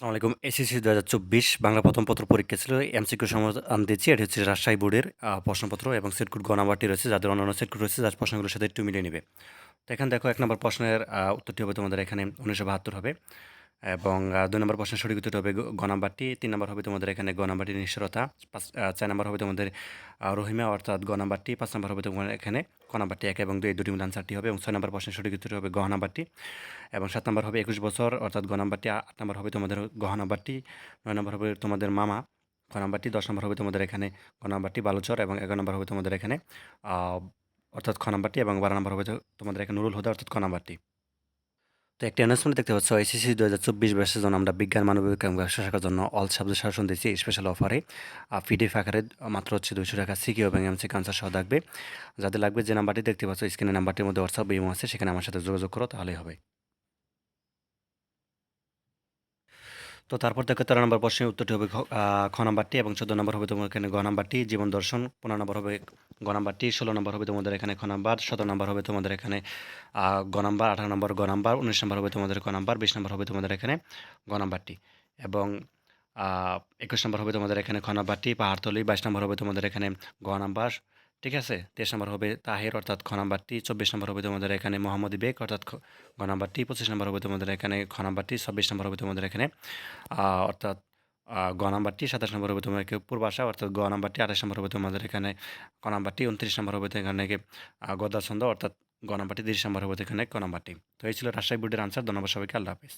আসসালামাইকুম এসএসসি দু হাজার চব্বিশ বাংলা প্রথম পত্র পরীক্ষা ছিল। এমসিকিউ সমাধান দিচ্ছি। এটি হচ্ছে রাজশাহী বোর্ডের প্রশ্নপত্র এবং সেটকুট গণাবাটি রয়েছে। যাদের অন্যান্য সেটকুট রয়েছে, যার প্রশ্নগুলোর সাথে একটু মিলিয়ে নেবে। তো এখানে দেখো এক নম্বর প্রশ্নের উত্তরটি হবে তোমাদের এখানে উনিশশো বাহাত্তর হবে। এবং দুই নম্বর প্রশ্নের সঠিক উত্তরটি হবে গ- নাম্বারটি, তিন নম্বর হবে তোমাদের এখানে গ নাম্বারটি নিশ্চরতা পাঁচ চার নম্বর হবে তোমাদের রহিমা, অর্থাৎ গ নাম্বারটি, পাঁচ নম্বর হবে তোমাদের এখানে ক নাম্বারটি এক এবং দুই দুটি মূল আনসারটি হবে এবং ছয় নম্বর প্রশ্নের সঠিক উত্তরটি হবে গ নাম্বারটি এবং সাত নম্বর হবে একুশ বছর, অর্থাৎ গ নাম্বারটি আট নম্বর হবে তোমাদের গহ নাম্বারটি, নয় নম্বর হবে তোমাদের মামা খ নাম্বারটি, দশ নম্বর হবে তোমাদের এখানে গ নাম্বারটি বালুচর এবং এগারো নম্বর হবে তোমাদের এখানে অর্থাৎ খ নাম্বারটি এবং বারো নম্বর হবে তোমাদের এখানে নুরুল হুদা, অর্থাৎ ক নাম্বারটি। তো একটি অ্যানাউন্সমেন্ট দেখতে পাচ্ছ আইসিসি দু হাজার চব্বিশ ব্যাসের জন্য আমরা বিজ্ঞান, মানবিক এবং ব্যবসা শাখার জন্য অল সাবজেক্ট শাসন দিচ্ছি স্পেশাল অফারে পিডিএফ আকারে মাত্র হচ্ছে দুশো টাকা। সিকিউ এবং এমসি কান্সার সহ থাকবে। যাদের লাগবে যে নাম্বারটি দেখতে পাচ্ছ স্ক্রিনের নাম্বারটির মধ্যে হোয়াটসঅ্যাপ ইমো আছে, সেখানে আমার সাথে যোগাযোগ করো, তাহলেই হবে। তো তারপর দেখো তেরো নম্বর প্রশ্নের উত্তরটি হবে খ নাম্বারটি এবং চোদ্দ নম্বর হবে তোমার এখানে গ নাম্বারটি, জীবন দর্শন। পনেরো নম্বর হবে গ নাম্বারটি, ষোলো নম্বর হবে তোমাদের এখানে খ নাম্বার, সতেরো নম্বর হবে তোমাদের এখানে গ নাম্বার, আঠারো নম্বর গ নাম্বার, উনিশ নম্বর হবে তোমাদের ক নাম্বার, বিশ নম্বর হবে তোমাদের এখানে গ নাম্বারটি। এবং একুশ নম্বর হবে তোমাদের এখানে খ নাম্বারটি, পাহাড়তলি, বাইশ নম্বর হবে তোমাদের এখানে গ নাম্বার ঠিক আছে? তেইশ নম্বর হবে তাহের, অর্থাৎ খ নাম্বারটি। চব্বিশ নম্বর হবে তোমাদের এখানে মোহাম্মদ বেগ, অর্থাৎ গ নাম্বারটি। পঁচিশ নম্বর হবে তোমাদের এখানে খ নাম্বারটি। ছাব্বিশ নম্বর হবে তোমাদের এখানে অর্থাৎ গ নাম্বারটি। সাতাশ নম্বর হবে তোমার পূর্বাশা, অর্থাৎ গ নাম্বারটি। আঠাশ নম্বর হবে তোমাদের এখানে ক নাম্বারটি। উনত্রিশ নম্বর হবে এখানে গদার ছন্দ অর্থাৎ গ নাম্বারটি। তিরিশ নম্বর হবে এখানে ক নাম্বারটি। তো এই ছিল রাজশাহী বোর্ডের আনসার ধন্যবাদ সবাইকে। আল্লাহ হাফিজ।